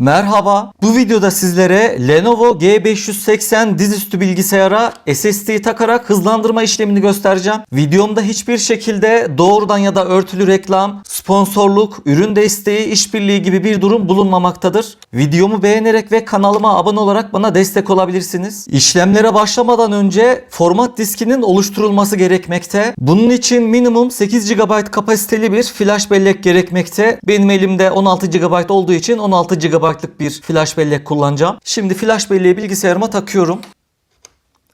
Merhaba. Bu videoda sizlere Lenovo G580 dizüstü bilgisayara SSD takarak hızlandırma işlemini göstereceğim. Videomda hiçbir şekilde doğrudan ya da örtülü reklam, sponsorluk, ürün desteği, işbirliği gibi bir durum bulunmamaktadır. Videomu beğenerek ve kanalıma abone olarak bana destek olabilirsiniz. İşlemlere başlamadan önce format diskinin oluşturulması gerekmekte. Bunun için minimum 8 GB kapasiteli bir flash bellek gerekmekte. Benim elimde 16 GB olduğu için 16 GB'lık bir flash bellek kullanacağım. Şimdi flash belleği bilgisayarıma takıyorum.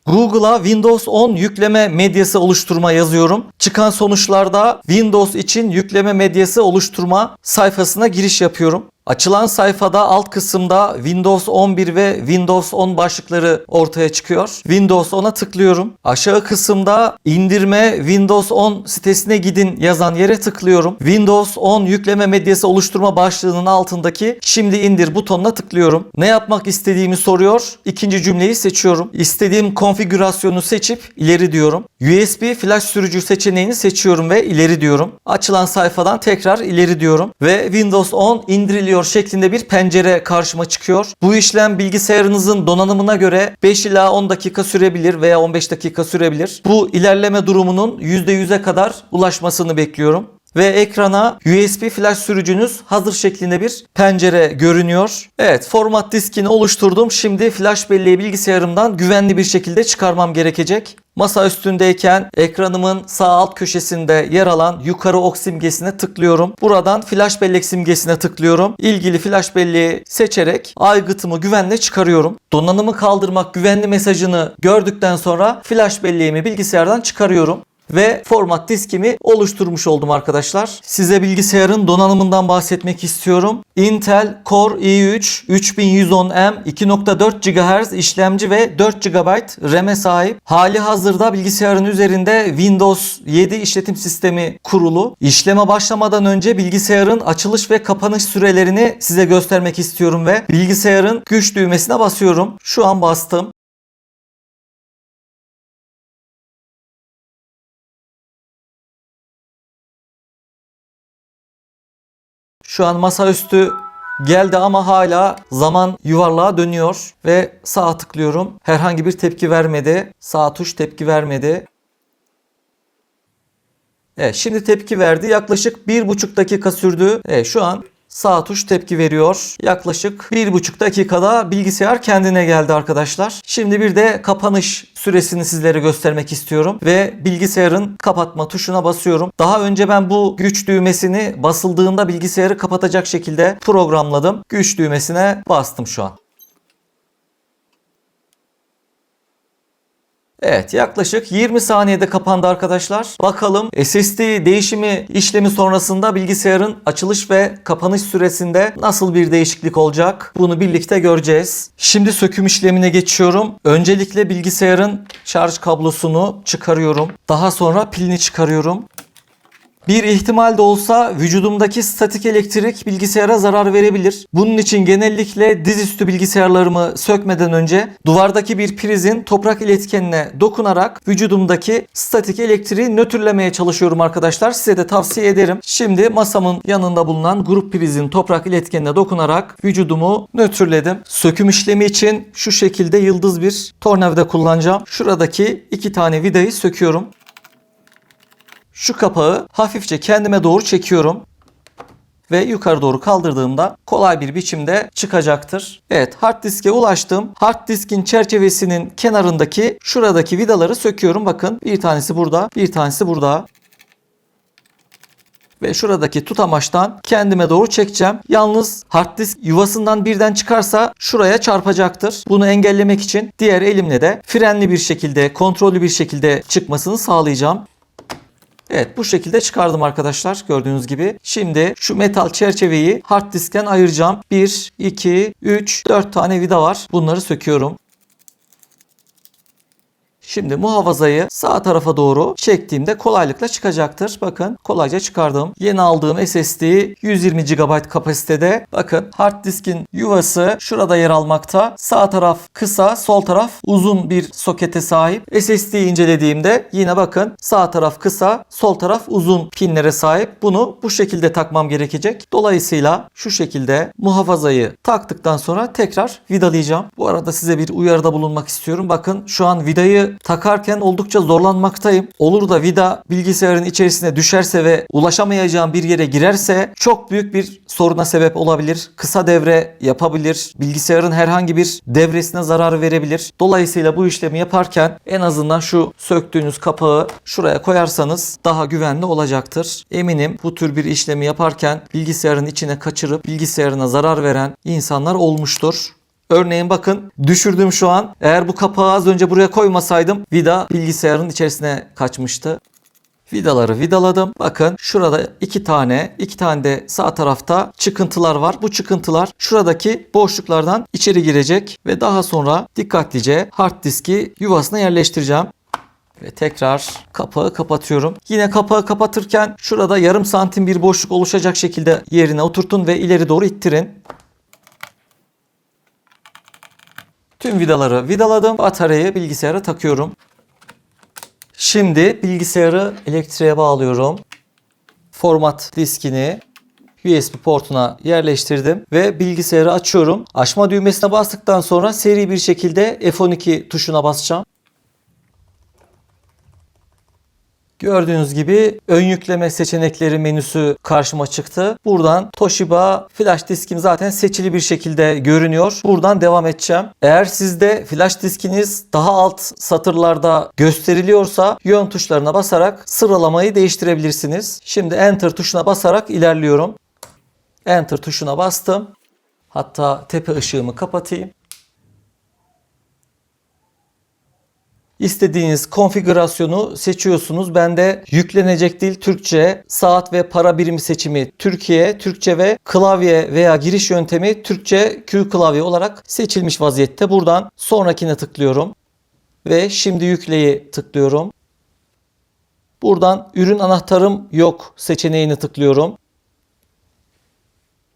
Google'a Windows 10 yükleme medyası oluşturma yazıyorum. Çıkan sonuçlarda Windows için yükleme medyası oluşturma sayfasına giriş yapıyorum. Açılan sayfada alt kısımda Windows 11 ve Windows 10 başlıkları ortaya çıkıyor. Windows 10'a tıklıyorum. Aşağı kısımda indirme Windows 10 sitesine gidin yazan yere tıklıyorum. Windows 10 yükleme medyası oluşturma başlığının altındaki şimdi indir butonuna tıklıyorum. Ne yapmak istediğimi soruyor. İkinci cümleyi seçiyorum. İstediğim konfigürasyonu seçip ileri diyorum. USB flash sürücü seçeneğini seçiyorum ve ileri diyorum. Açılan sayfadan tekrar ileri diyorum ve Windows 10 indiriliyor şeklinde bir pencere karşıma çıkıyor. Bu işlem bilgisayarınızın donanımına göre 5 ila 10 dakika sürebilir veya 15 dakika sürebilir. Bu ilerleme durumunun %100'e kadar ulaşmasını bekliyorum ve ekrana USB flash sürücünüz hazır şeklinde bir pencere görünüyor. Evet format diskini oluşturdum. Şimdi flash belleği bilgisayarımdan güvenli bir şekilde çıkarmam gerekecek. Masa üstündeyken ekranımın sağ alt köşesinde yer alan yukarı ok simgesine tıklıyorum. Buradan flash bellek simgesine tıklıyorum. İlgili flash belleği seçerek aygıtımı güvenle çıkarıyorum. Donanımı kaldırmak güvenli mesajını gördükten sonra flash belleğimi bilgisayardan çıkarıyorum ve format diskimi oluşturmuş oldum arkadaşlar. Size bilgisayarın donanımından bahsetmek istiyorum. Intel Core i3 3110M 2.4 GHz işlemci ve 4 GB RAM'e sahip. Hali hazırda bilgisayarın üzerinde Windows 7 işletim sistemi kurulu. İşleme başlamadan önce bilgisayarın açılış ve kapanış sürelerini size göstermek istiyorum ve bilgisayarın güç düğmesine basıyorum. Şu an bastım. Şu an masaüstü geldi ama hala zaman yuvarlığa dönüyor ve sağa tıklıyorum. Herhangi bir tepki vermedi. Sağ tuş tepki vermedi. Evet şimdi tepki verdi. Yaklaşık bir buçuk dakika sürdü. Evet şu an sağ tuş tepki veriyor. Yaklaşık bir buçuk dakikada bilgisayar kendine geldi arkadaşlar. Şimdi bir de kapanış süresini sizlere göstermek istiyorum ve bilgisayarın kapatma tuşuna basıyorum. Daha önce ben bu güç düğmesini basıldığında bilgisayarı kapatacak şekilde programladım. Güç düğmesine bastım şu an. Evet yaklaşık 20 saniyede kapandı arkadaşlar. Bakalım SSD değişimi işlemi sonrasında bilgisayarın açılış ve kapanış süresinde nasıl bir değişiklik olacak? Bunu birlikte göreceğiz. Şimdi söküm işlemine geçiyorum. Öncelikle bilgisayarın şarj kablosunu çıkarıyorum. Daha sonra pilini çıkarıyorum. Bir ihtimal de olsa vücudumdaki statik elektrik bilgisayara zarar verebilir. Bunun için genellikle dizüstü bilgisayarlarımı sökmeden önce duvardaki bir prizin toprak iletkenine dokunarak vücudumdaki statik elektriği nötrlemeye çalışıyorum arkadaşlar. Size de tavsiye ederim. Şimdi masamın yanında bulunan grup prizin toprak iletkenine dokunarak vücudumu nötrledim. Söküm işlemi için şu şekilde yıldız bir tornavida kullanacağım. Şuradaki iki tane vidayı söküyorum. Şu kapağı hafifçe kendime doğru çekiyorum ve yukarı doğru kaldırdığımda kolay bir biçimde çıkacaktır. Evet hard diske ulaştım. Hard diskin çerçevesinin kenarındaki şuradaki vidaları söküyorum. Bakın bir tanesi burada, bir tanesi burada. Ve şuradaki tutamaçtan kendime doğru çekeceğim. Yalnız hard disk yuvasından birden çıkarsa şuraya çarpacaktır. Bunu engellemek için diğer elimle de frenli bir şekilde, kontrollü bir şekilde çıkmasını sağlayacağım. Evet bu şekilde çıkardım arkadaşlar gördüğünüz gibi. Şimdi şu metal çerçeveyi hard diskten ayıracağım. 1, 2, 3, 4 tane vida var. Bunları söküyorum. Şimdi muhafazayı sağ tarafa doğru çektiğimde kolaylıkla çıkacaktır. Bakın kolayca çıkardım. Yeni aldığım SSD 120 GB kapasitede. Bakın hard diskin yuvası şurada yer almakta. Sağ taraf kısa, sol taraf uzun bir sokete sahip. SSD'yi incelediğimde yine bakın sağ taraf kısa, sol taraf uzun pinlere sahip. Bunu bu şekilde takmam gerekecek. Dolayısıyla şu şekilde muhafazayı taktıktan sonra tekrar vidalayacağım. Bu arada size bir uyarıda bulunmak istiyorum. Bakın şu an vidayı takarken oldukça zorlanmaktayım. Olur da vida bilgisayarın içerisine düşerse ve ulaşamayacağım bir yere girerse çok büyük bir soruna sebep olabilir. Kısa devre yapabilir. Bilgisayarın herhangi bir devresine zarar verebilir. Dolayısıyla bu işlemi yaparken en azından şu söktüğünüz kapağı şuraya koyarsanız daha güvenli olacaktır. Eminim bu tür bir işlemi yaparken bilgisayarın içine kaçırıp bilgisayarına zarar veren insanlar olmuştur. Örneğin bakın düşürdüm şu an. Eğer bu kapağı az önce buraya koymasaydım vida bilgisayarın içerisine kaçmıştı. Vidaları vidaladım. Bakın şurada iki tane, iki tane de sağ tarafta çıkıntılar var. Bu çıkıntılar şuradaki boşluklardan içeri girecek ve daha sonra dikkatlice hard diski yuvasına yerleştireceğim. Ve tekrar kapağı kapatıyorum. Yine kapağı kapatırken şurada yarım santim bir boşluk oluşacak şekilde yerine oturtun ve ileri doğru ittirin. Tüm vidaları vidaladım. Bataryayı bilgisayara takıyorum. Şimdi bilgisayarı elektriğe bağlıyorum. Format diskini USB portuna yerleştirdim ve bilgisayarı açıyorum. Açma düğmesine bastıktan sonra seri bir şekilde F12 tuşuna basacağım. Gördüğünüz gibi ön yükleme seçenekleri menüsü karşıma çıktı. Buradan Toshiba flash diskim zaten seçili bir şekilde görünüyor. Buradan devam edeceğim. Eğer sizde flash diskiniz daha alt satırlarda gösteriliyorsa yön tuşlarına basarak sıralamayı değiştirebilirsiniz. Şimdi enter tuşuna basarak ilerliyorum. Enter tuşuna bastım. Hatta tepe ışığımı kapatayım. İstediğiniz konfigürasyonu seçiyorsunuz. Ben de yüklenecek dil Türkçe, saat ve para birimi seçimi Türkiye, Türkçe ve klavye veya giriş yöntemi Türkçe Q klavye olarak seçilmiş vaziyette. Buradan sonrakine tıklıyorum ve şimdi yükleyi tıklıyorum. Buradan ürün anahtarım yok seçeneğini tıklıyorum.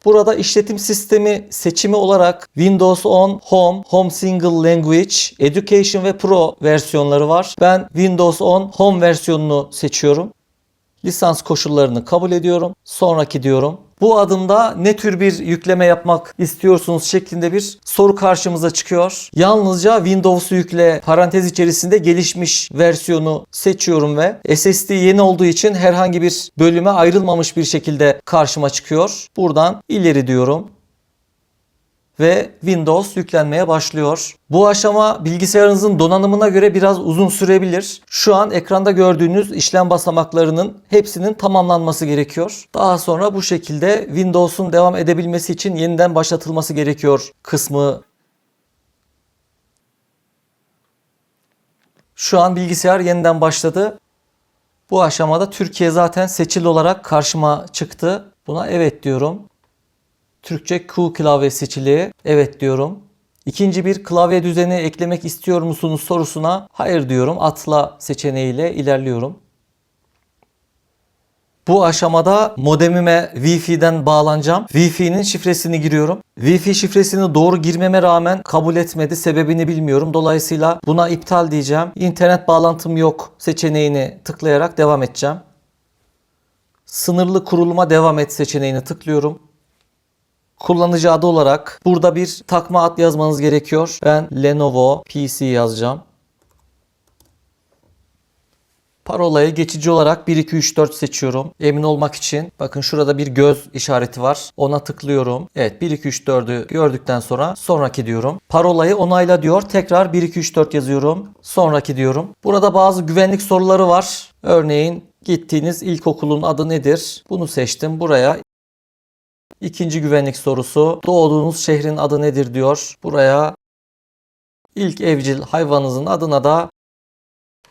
Burada işletim sistemi seçimi olarak Windows 10 Home, Home Single Language, Education ve Pro versiyonları var. Ben Windows 10 Home versiyonunu seçiyorum. Lisans koşullarını kabul ediyorum. Sonraki diyorum. Bu adımda ne tür bir yükleme yapmak istiyorsunuz şeklinde bir soru karşımıza çıkıyor. Yalnızca Windows'u yükle parantez içerisinde gelişmiş versiyonu seçiyorum ve SSD yeni olduğu için herhangi bir bölüme ayrılmamış bir şekilde karşıma çıkıyor. Buradan ileri diyorum ve Windows yüklenmeye başlıyor. Bu aşama bilgisayarınızın donanımına göre biraz uzun sürebilir. Şu an ekranda gördüğünüz işlem basamaklarının hepsinin tamamlanması gerekiyor. Daha sonra bu şekilde Windows'un devam edebilmesi için yeniden başlatılması gerekiyor kısmı Şu an bilgisayar yeniden başladı. Bu aşamada Türkiye zaten seçili olarak karşıma çıktı. Buna evet diyorum. Türkçe Q klavye seçili. Evet diyorum. İkinci bir klavye düzeni eklemek istiyor musunuz sorusuna hayır diyorum. Atla seçeneğiyle ilerliyorum. Bu aşamada modemime Wi-Fi'den bağlanacağım. Wi-Fi'nin şifresini giriyorum. Wi-Fi şifresini doğru girmeme rağmen kabul etmedi. Sebebini bilmiyorum. Dolayısıyla buna iptal diyeceğim. İnternet bağlantım yok seçeneğini tıklayarak devam edeceğim. Sınırlı kuruluma devam et seçeneğini tıklıyorum kullanıcı adı olarak burada bir takma ad yazmanız gerekiyor. Ben Lenovo PC yazacağım. Parolayı geçici olarak 1 2 3 4 seçiyorum. Emin olmak için bakın şurada bir göz işareti var. Ona tıklıyorum. Evet 1 2 3 4'ü gördükten sonra sonraki diyorum. Parolayı onayla diyor. Tekrar 1 2 3 4 yazıyorum. Sonraki diyorum. Burada bazı güvenlik soruları var. Örneğin gittiğiniz ilkokulun adı nedir? Bunu seçtim. Buraya İkinci güvenlik sorusu. Doğduğunuz şehrin adı nedir diyor. Buraya ilk evcil hayvanınızın adına da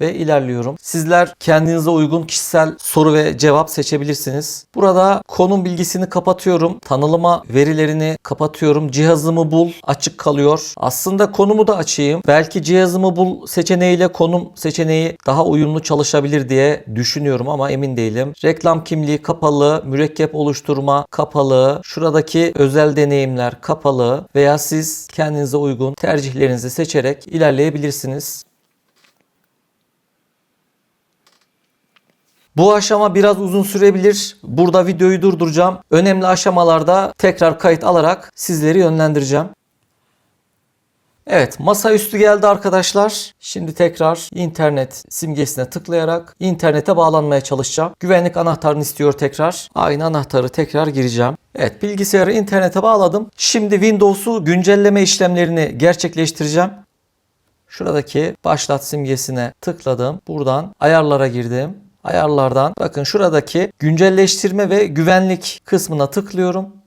ve ilerliyorum. Sizler kendinize uygun kişisel soru ve cevap seçebilirsiniz. Burada konum bilgisini kapatıyorum. Tanılıma verilerini kapatıyorum. Cihazımı bul açık kalıyor. Aslında konumu da açayım. Belki cihazımı bul seçeneğiyle konum seçeneği daha uyumlu çalışabilir diye düşünüyorum ama emin değilim. Reklam kimliği kapalı, mürekkep oluşturma kapalı, şuradaki özel deneyimler kapalı veya siz kendinize uygun tercihlerinizi seçerek ilerleyebilirsiniz. Bu aşama biraz uzun sürebilir. Burada videoyu durduracağım. Önemli aşamalarda tekrar kayıt alarak sizleri yönlendireceğim. Evet masaüstü geldi arkadaşlar. Şimdi tekrar internet simgesine tıklayarak internete bağlanmaya çalışacağım. Güvenlik anahtarını istiyor tekrar. Aynı anahtarı tekrar gireceğim. Evet bilgisayarı internete bağladım. Şimdi Windows'u güncelleme işlemlerini gerçekleştireceğim. Şuradaki başlat simgesine tıkladım. Buradan ayarlara girdim. Ayarlardan bakın şuradaki güncelleştirme ve güvenlik kısmına tıklıyorum.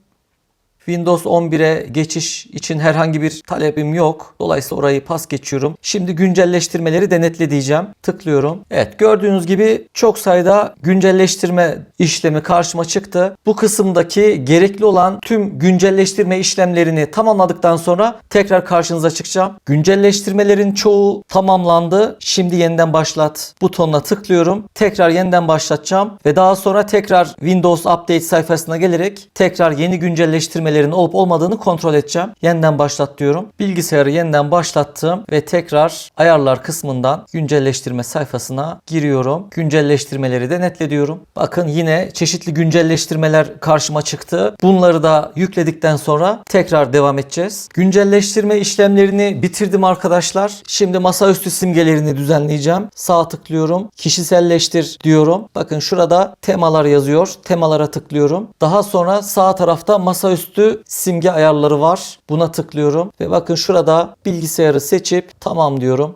Windows 11'e geçiş için herhangi bir talebim yok. Dolayısıyla orayı pas geçiyorum. Şimdi güncelleştirmeleri denetle diyeceğim. Tıklıyorum. Evet gördüğünüz gibi çok sayıda güncelleştirme işlemi karşıma çıktı. Bu kısımdaki gerekli olan tüm güncelleştirme işlemlerini tamamladıktan sonra tekrar karşınıza çıkacağım. Güncelleştirmelerin çoğu tamamlandı. Şimdi yeniden başlat butonuna tıklıyorum. Tekrar yeniden başlatacağım ve daha sonra tekrar Windows Update sayfasına gelerek tekrar yeni güncelleştirme güncellemelerin olup olmadığını kontrol edeceğim. Yeniden başlat diyorum. Bilgisayarı yeniden başlattım ve tekrar ayarlar kısmından güncelleştirme sayfasına giriyorum. Güncelleştirmeleri denetle diyorum. Bakın yine çeşitli güncelleştirmeler karşıma çıktı. Bunları da yükledikten sonra tekrar devam edeceğiz. Güncelleştirme işlemlerini bitirdim arkadaşlar. Şimdi masaüstü simgelerini düzenleyeceğim. Sağ tıklıyorum. Kişiselleştir diyorum. Bakın şurada temalar yazıyor. Temalara tıklıyorum. Daha sonra sağ tarafta masaüstü simge ayarları var. Buna tıklıyorum ve bakın şurada bilgisayarı seçip tamam diyorum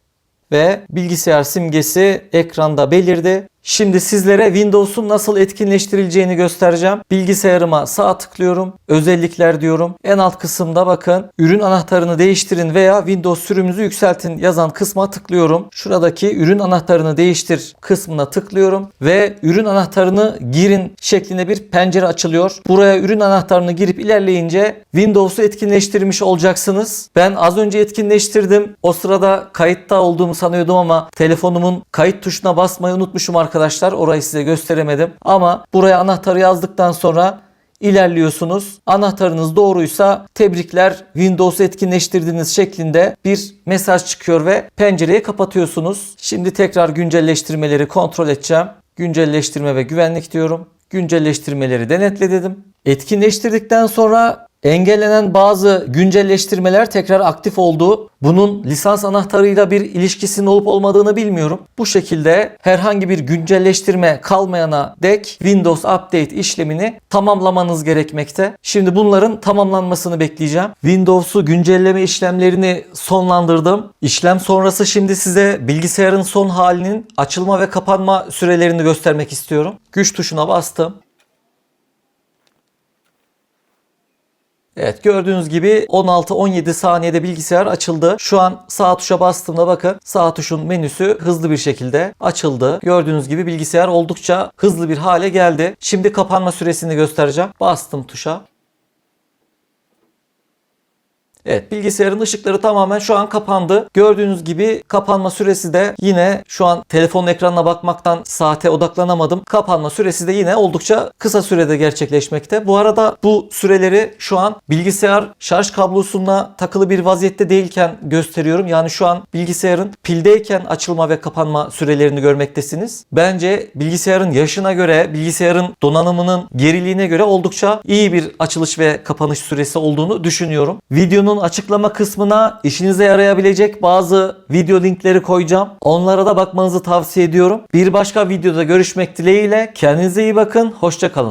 ve bilgisayar simgesi ekranda belirdi. Şimdi sizlere Windows'un nasıl etkinleştirileceğini göstereceğim. Bilgisayarıma sağ tıklıyorum. Özellikler diyorum. En alt kısımda bakın ürün anahtarını değiştirin veya Windows sürümünüzü yükseltin yazan kısma tıklıyorum. Şuradaki ürün anahtarını değiştir kısmına tıklıyorum ve ürün anahtarını girin şeklinde bir pencere açılıyor. Buraya ürün anahtarını girip ilerleyince Windows'u etkinleştirmiş olacaksınız. Ben az önce etkinleştirdim. O sırada kayıtta olduğumu sanıyordum ama telefonumun kayıt tuşuna basmayı unutmuşum arkadaşlar arkadaşlar. Orayı size gösteremedim. Ama buraya anahtarı yazdıktan sonra ilerliyorsunuz. Anahtarınız doğruysa tebrikler Windows etkinleştirdiğiniz şeklinde bir mesaj çıkıyor ve pencereyi kapatıyorsunuz. Şimdi tekrar güncelleştirmeleri kontrol edeceğim. Güncelleştirme ve güvenlik diyorum. Güncelleştirmeleri denetle dedim. Etkinleştirdikten sonra Engellenen bazı güncelleştirmeler tekrar aktif oldu. Bunun lisans anahtarıyla bir ilişkisinin olup olmadığını bilmiyorum. Bu şekilde herhangi bir güncelleştirme kalmayana dek Windows Update işlemini tamamlamanız gerekmekte. Şimdi bunların tamamlanmasını bekleyeceğim. Windows'u güncelleme işlemlerini sonlandırdım. İşlem sonrası şimdi size bilgisayarın son halinin açılma ve kapanma sürelerini göstermek istiyorum. Güç tuşuna bastım. Evet gördüğünüz gibi 16-17 saniyede bilgisayar açıldı. Şu an sağ tuşa bastığımda bakın sağ tuşun menüsü hızlı bir şekilde açıldı. Gördüğünüz gibi bilgisayar oldukça hızlı bir hale geldi. Şimdi kapanma süresini göstereceğim. Bastım tuşa. Evet bilgisayarın ışıkları tamamen şu an kapandı. Gördüğünüz gibi kapanma süresi de yine şu an telefonun ekranına bakmaktan saate odaklanamadım. Kapanma süresi de yine oldukça kısa sürede gerçekleşmekte. Bu arada bu süreleri şu an bilgisayar şarj kablosuna takılı bir vaziyette değilken gösteriyorum. Yani şu an bilgisayarın pildeyken açılma ve kapanma sürelerini görmektesiniz. Bence bilgisayarın yaşına göre, bilgisayarın donanımının geriliğine göre oldukça iyi bir açılış ve kapanış süresi olduğunu düşünüyorum. Videonun açıklama kısmına işinize yarayabilecek bazı video linkleri koyacağım. Onlara da bakmanızı tavsiye ediyorum. Bir başka videoda görüşmek dileğiyle. Kendinize iyi bakın. Hoşçakalın.